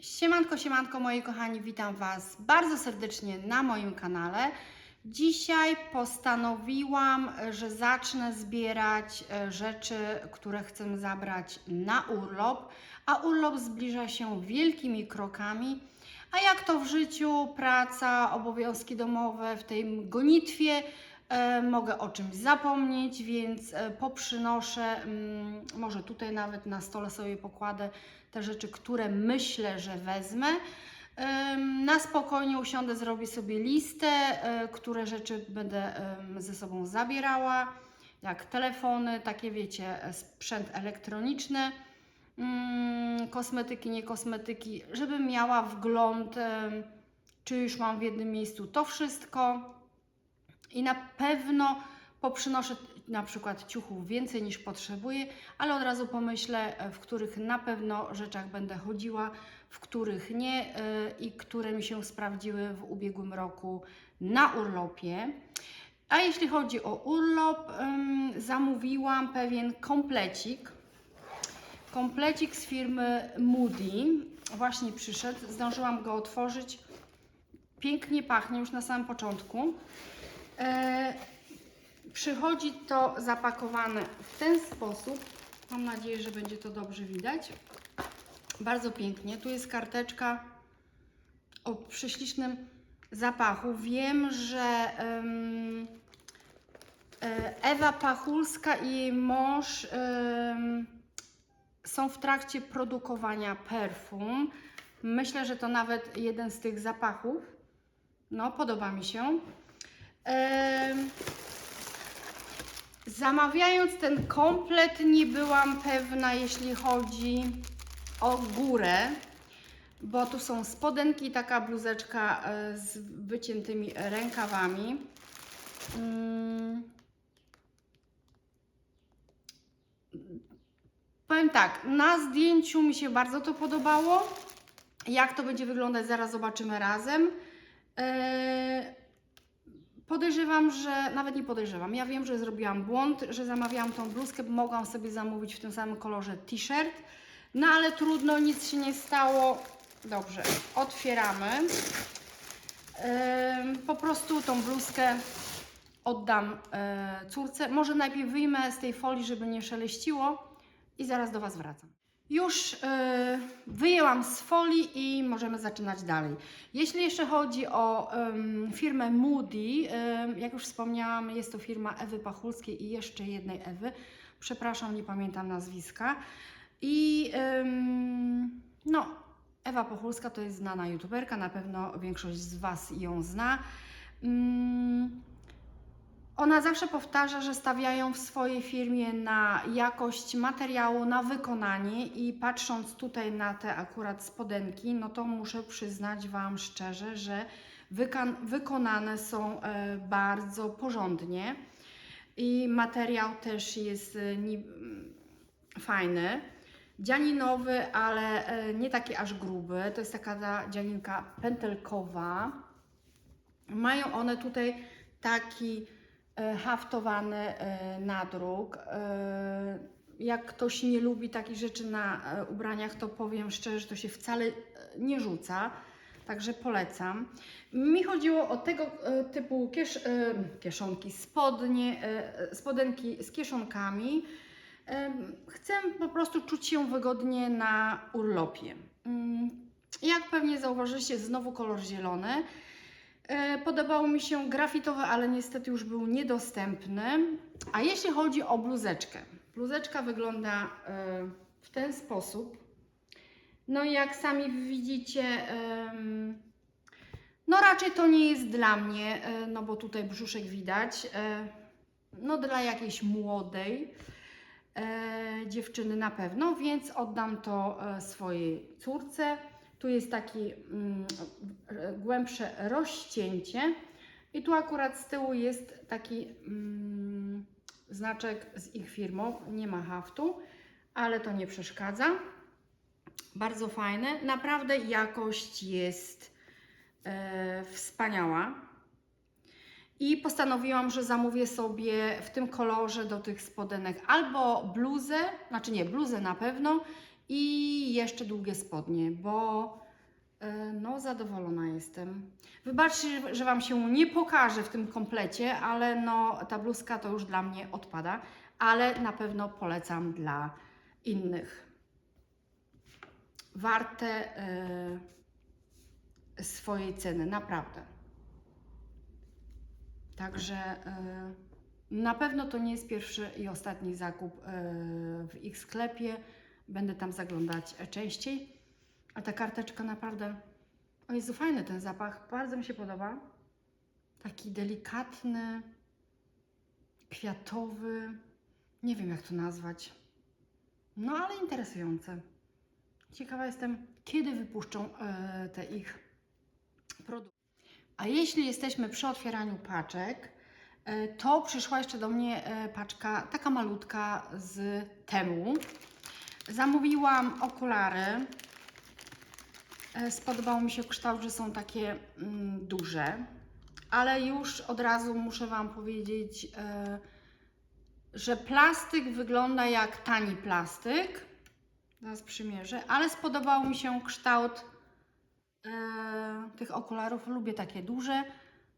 Siemanko, siemanko moi kochani, witam Was bardzo serdecznie na moim kanale. Dzisiaj postanowiłam, że zacznę zbierać e, rzeczy, które chcę zabrać na urlop, a urlop zbliża się wielkimi krokami. A jak to w życiu, praca, obowiązki domowe, w tej gonitwie mogę o czymś zapomnieć, więc e, poprzynoszę, mm, może tutaj nawet na stole sobie pokładę te rzeczy, które myślę, że wezmę. Na spokojnie usiądę, zrobię sobie listę, e, które rzeczy będę ze sobą zabierała, jak telefony, takie wiecie, e, sprzęt elektroniczny, mm, kosmetyki, nie kosmetyki, żebym miała wgląd, czy już mam w jednym miejscu to wszystko. I na pewno poprzynoszę na przykład ciuchów więcej niż potrzebuję, ale od razu pomyślę, e, w których na pewno rzeczach będę chodziła, w których nie e, i które mi się sprawdziły w ubiegłym roku na urlopie. A jeśli chodzi o urlop, zamówiłam pewien komplecik. Komplecik z firmy Moody. Właśnie przyszedł, zdążyłam go otworzyć. Pięknie pachnie już na samym początku. E, przychodzi to zapakowane w ten sposób. Mam nadzieję, że będzie to dobrze widać. Bardzo pięknie. Tu jest karteczka o prześlicznym zapachu. Wiem, że e, Ewa Pachulska i jej mąż em, są w trakcie produkowania perfum. Myślę, że to nawet jeden z tych zapachów. No, podoba mi się. Zamawiając ten komplet, nie byłam pewna, jeśli chodzi o górę, bo tu są spodenki taka bluzeczka e, z wyciętymi rękawami. Mm. Powiem tak, na zdjęciu mi się bardzo to podobało. Jak to będzie wyglądać, zaraz zobaczymy razem. Eee, Podejrzewam, że nawet nie podejrzewam. Ja wiem, że zrobiłam błąd, że zamawiałam tą bluzkę, mogłam sobie zamówić w tym samym kolorze t-shirt. No ale trudno, nic się nie stało. Dobrze, otwieramy. Ym, po prostu tą bluzkę oddam e, córce. Może najpierw wyjmę z tej folii, żeby nie szeleściło i zaraz do Was wracam. Już e, wyjęłam z folii i możemy zaczynać dalej. Jeśli jeszcze chodzi o firmę Moody, jak już wspomniałam, jest to firma Ewy Pachulskiej i jeszcze jednej Ewy. Przepraszam, nie pamiętam nazwiska. I no, Ewa Pachulska to jest znana youtuberka, na pewno większość z Was ją zna. Ona zawsze powtarza, że stawiają w swojej firmie na jakość materiału, na wykonanie i patrząc tutaj na te akurat spodenki, no to muszę przyznać Wam szczerze, że wykonane są e, bardzo porządnie i materiał też jest e, mm, fajny. Dzianinowy, ale e, nie taki aż gruby. To jest taka ta dzianinka pętelkowa. Mają one tutaj taki haftowany e, nadruk. E, Jak ktoś nie lubi takich rzeczy na e, ubraniach, to powiem szczerze, że to się wcale e, nie rzuca. Także polecam. Mi chodziło o tego e, typu kiesz, e, kieszonki, spodnie, e, spodenki z kieszonkami. Chcę po prostu czuć się wygodnie na urlopie. Mm, Jak pewnie zauważyliście, znowu kolor zielony. E, Podobało mi się grafitowy, ale niestety już był niedostępny. A jeśli chodzi o bluzeczkę, bluzeczka wygląda e, w ten sposób. No i jak sami widzicie, no raczej to nie jest dla mnie, e, no bo tutaj brzuszek widać. No dla jakiejś młodej dziewczyny na pewno, więc oddam to swojej córce. Tu jest taki mm, głębsze rozcięcie i tu akurat z tyłu jest taki mm, znaczek z ich firmą, nie ma haftu, ale to nie przeszkadza. Bardzo fajne, naprawdę jakość jest e, wspaniała. I postanowiłam, że zamówię sobie w tym kolorze do tych spodenek albo bluzę, znaczy nie, bluzę na pewno i jeszcze długie spodnie, bo E, No, zadowolona jestem. Wybaczcie, że Wam się nie pokaże w tym komplecie, ale no, ta bluzka to już dla mnie odpada, ale na pewno polecam dla innych. Warte e, swojej ceny, naprawdę. Także e, na pewno to nie jest pierwszy i ostatni zakup w ich sklepie. Będę tam zaglądać częściej. A ta karteczka naprawdę. O Jezu, fajny ten zapach. Bardzo mi się podoba. Taki delikatny, kwiatowy. Nie wiem, jak to nazwać. No, ale interesujące. Ciekawa jestem, kiedy wypuszczą e, te ich produkty. A jeśli jesteśmy przy otwieraniu paczek, e, to przyszła jeszcze do mnie e, paczka taka malutka z Temu. Zamówiłam okulary. E, Spodobał mi się kształt, że są takie mm, duże, ale już od razu muszę Wam powiedzieć, e, że plastyk wygląda jak tani plastyk. Zaraz przymierzę, ale spodobał mi się kształt e, tych okularów. Lubię takie duże.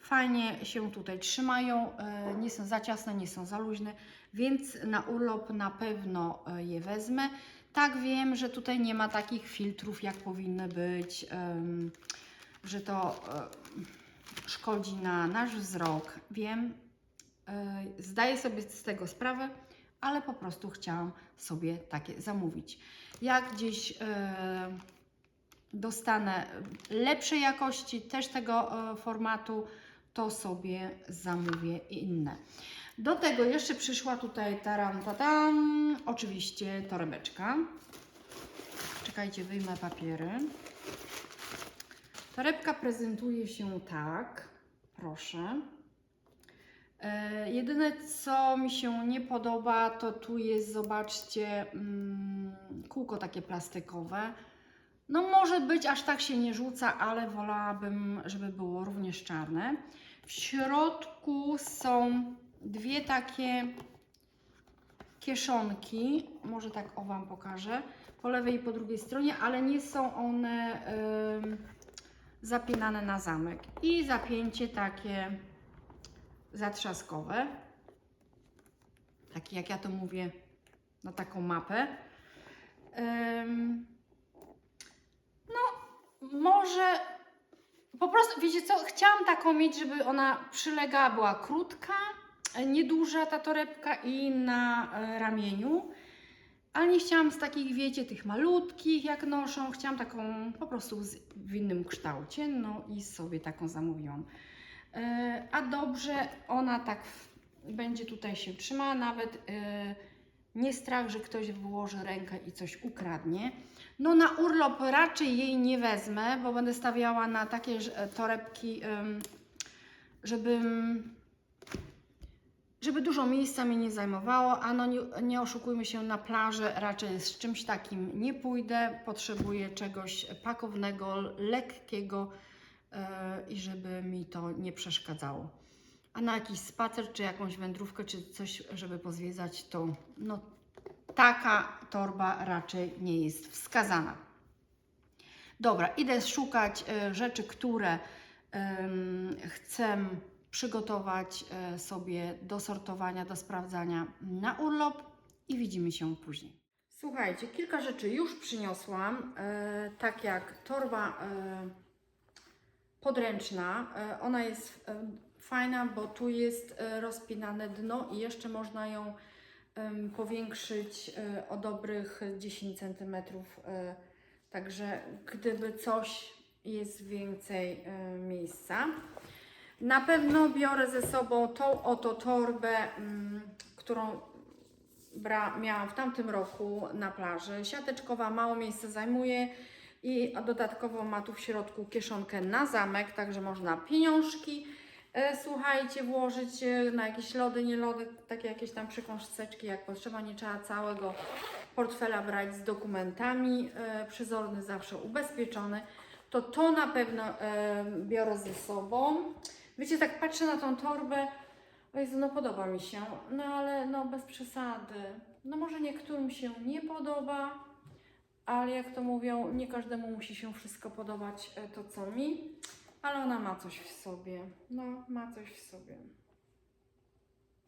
Fajnie się tutaj trzymają, e, nie są za ciasne, nie są za luźne, więc na urlop na pewno e, je wezmę. Tak wiem, że tutaj nie ma takich filtrów, jak powinny być, że to e, szkodzi na nasz wzrok. Wiem, zdaję sobie z tego sprawę, ale po prostu chciałam sobie takie zamówić. Jak gdzieś dostanę lepszej jakości, też tego formatu, to sobie zamówię inne. Do tego jeszcze przyszła tutaj taram, tatam, oczywiście torebeczka. Czekajcie, wyjmę papiery. Torebka prezentuje się tak, proszę. E, jedyne co mi się nie podoba, to tu jest, zobaczcie, mm, kółko takie plastikowe. No może być, aż tak się nie rzuca, ale wolałabym, żeby było również czarne. W środku są dwie takie kieszonki, może tak o Wam pokażę, po lewej i po drugiej stronie, ale nie są one ym, zapinane na zamek. I zapięcie takie zatrzaskowe, takie jak ja to mówię, na taką mapę. No, może po prostu, wiecie co, chciałam taką mieć, żeby ona przylegała, była krótka, nieduża ta torebka i na e, ramieniu. Ale nie chciałam z takich, wiecie, tych malutkich, jak noszą. Chciałam taką po prostu z, w innym kształcie. No i sobie taką zamówiłam. E, a dobrze, ona tak będzie tutaj się trzymała, nawet e, nie strach, że ktoś włoży rękę i coś ukradnie. No na urlop raczej jej nie wezmę, bo będę stawiała na takie e, torebki, ym, żebym, żeby dużo miejsca mi nie zajmowało, a no nie, nie oszukujmy się, na plaży raczej z czymś takim nie pójdę. Potrzebuję czegoś pakownego, lekkiego e, i żeby mi to nie przeszkadzało. A na jakiś spacer, czy jakąś wędrówkę, czy coś, żeby pozwiedzać, to no, taka torba raczej nie jest wskazana. Dobra, idę szukać e, rzeczy, które em, chcę przygotować e, sobie do sortowania, do sprawdzania na urlop i widzimy się później. Słuchajcie, kilka rzeczy już przyniosłam, e, tak jak torba e, podręczna. E, Ona jest fajna, bo tu jest e, rozpinane dno i jeszcze można ją powiększyć e, o dobrych 10 cm. Także gdyby coś jest więcej e, miejsca. Na pewno biorę ze sobą tą oto torbę, mm, którą miałam w tamtym roku na plaży. Siateczkowa, mało miejsca zajmuje i dodatkowo ma tu w środku kieszonkę na zamek, także można pieniążki, e, słuchajcie, włożyć e, na jakieś lody, nie lody, takie jakieś tam przekąseczki jak potrzeba, nie trzeba całego portfela brać z dokumentami, e, przezorny zawsze ubezpieczony, to to na pewno e, biorę ze sobą. Wiecie, tak patrzę na tą torbę, o Jezu, no podoba mi się, no ale no bez przesady. No może niektórym się nie podoba, ale jak to mówią, nie każdemu musi się wszystko podobać e, to, co mi, ale ona ma coś w sobie. No, ma coś w sobie.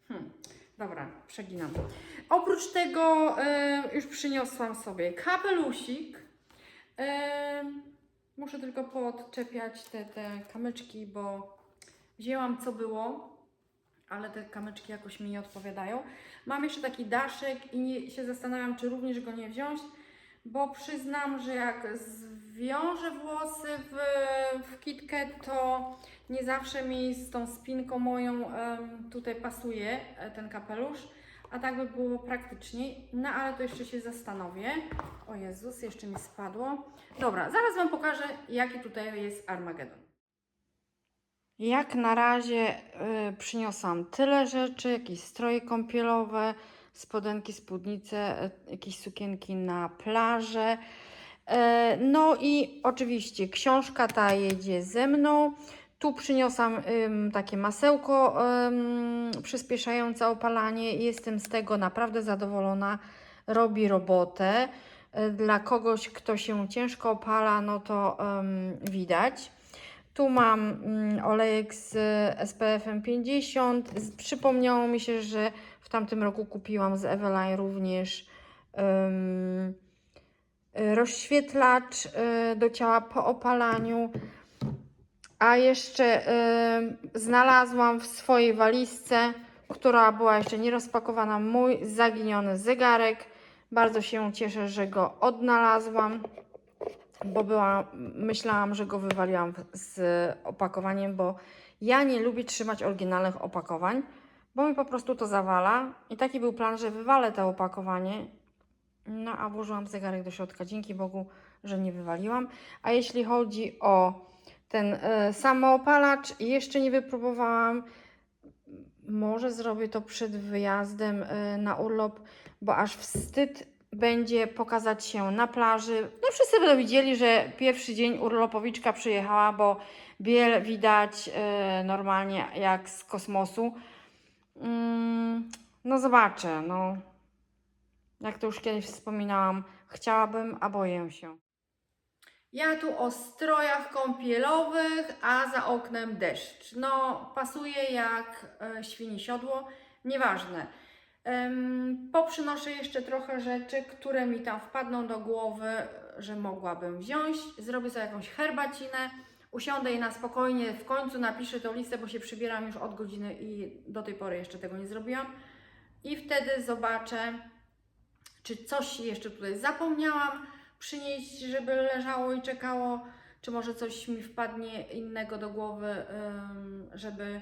Hmm. Dobra, przeginam. Oprócz tego e, już przyniosłam sobie kapelusik. E, muszę tylko podczepiać te, te kamyczki, bo wzięłam co było, ale te kamyczki jakoś mi nie odpowiadają. Mam jeszcze taki daszek i nie, się zastanawiam, czy również go nie wziąć, bo przyznam, że jak zwiążę włosy w, w kitkę, to nie zawsze mi z tą spinką moją tutaj pasuje e, ten kapelusz, a tak by było praktyczniej. No ale to jeszcze się zastanowię. O Jezus, jeszcze mi spadło. Dobra, zaraz Wam pokażę, jaki tutaj jest Armagedon. Jak na razie y, przyniosłam tyle rzeczy, jakieś stroje kąpielowe, spodenki, spódnice, y, jakieś sukienki na plażę. E, No i oczywiście książka ta jedzie ze mną. Tu przyniosłam takie masełko przyspieszające opalanie. Jestem z tego naprawdę zadowolona. Robi robotę. E, Dla kogoś, kto się ciężko opala, no to widać. Tu mam olejek z SPF-em 50. Z- Przypomniało mi się, że w tamtym roku kupiłam z Eveline również rozświetlacz y, do ciała po opalaniu. A jeszcze y, znalazłam w swojej walizce, która była jeszcze nie rozpakowana, mój zaginiony zegarek. Bardzo się cieszę, że go odnalazłam bo myślałam, że go wywaliłam z opakowaniem, bo ja nie lubię trzymać oryginalnych opakowań, bo mi po prostu to zawala. I taki był plan, że wywalę to opakowanie. No a włożyłam zegarek do środka. Dzięki Bogu, że nie wywaliłam. A jeśli chodzi o ten y, samoopalacz, jeszcze nie wypróbowałam. Może zrobię to przed wyjazdem y, na urlop, bo aż wstyd będzie pokazać się na plaży. No wszyscy będą widzieli, że pierwszy dzień urlopowiczka przyjechała, bo biel widać e, normalnie jak z kosmosu. Mm, no zobaczę, no. Jak to już kiedyś wspominałam, chciałabym, a boję się. Ja tu o strojach kąpielowych, a za oknem deszcz. No, pasuje jak e, świni siodło, nieważne. Em, Poprzynoszę jeszcze trochę rzeczy, które mi tam wpadną do głowy, że mogłabym wziąć. Zrobię sobie jakąś herbacinę, usiądę i na spokojnie w końcu napiszę tą listę, bo się przybieram już od godziny i do tej pory jeszcze tego nie zrobiłam. I wtedy zobaczę, czy coś jeszcze tutaj zapomniałam przynieść, żeby leżało i czekało, czy może coś mi wpadnie innego do głowy, żeby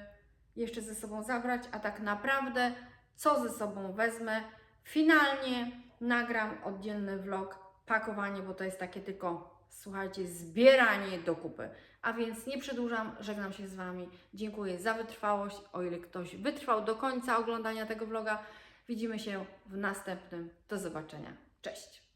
jeszcze ze sobą zabrać, a tak naprawdę co ze sobą wezmę. Finalnie nagram oddzielny vlog, pakowanie, bo to jest takie tylko, słuchajcie, zbieranie do kupy. A więc nie przedłużam, żegnam się z Wami. Dziękuję za wytrwałość. O ile ktoś wytrwał do końca oglądania tego vloga, widzimy się w następnym. Do zobaczenia. Cześć!